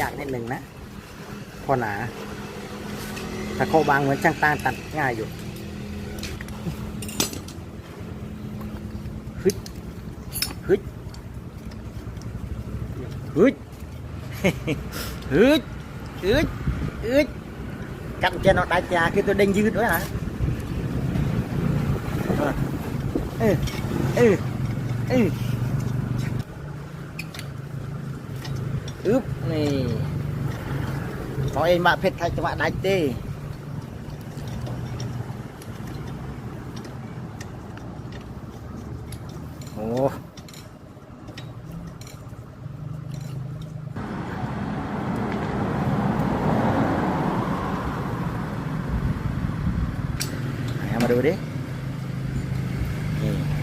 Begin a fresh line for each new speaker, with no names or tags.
ยากนิดหนึ่งนะ พอหนาถ้าโคบางเหมือนช่างตาตัดง่ายอยู่ฮึดฮึดฮึดฮึดฮึดฮึด cắt trên nó đai chà kia tôi đinh dư nữa hả ừ ừ ừ อึ๊บนี่ของเองมาเพชรไทยจังหวัดใดเต้โอ้มาดูดินี่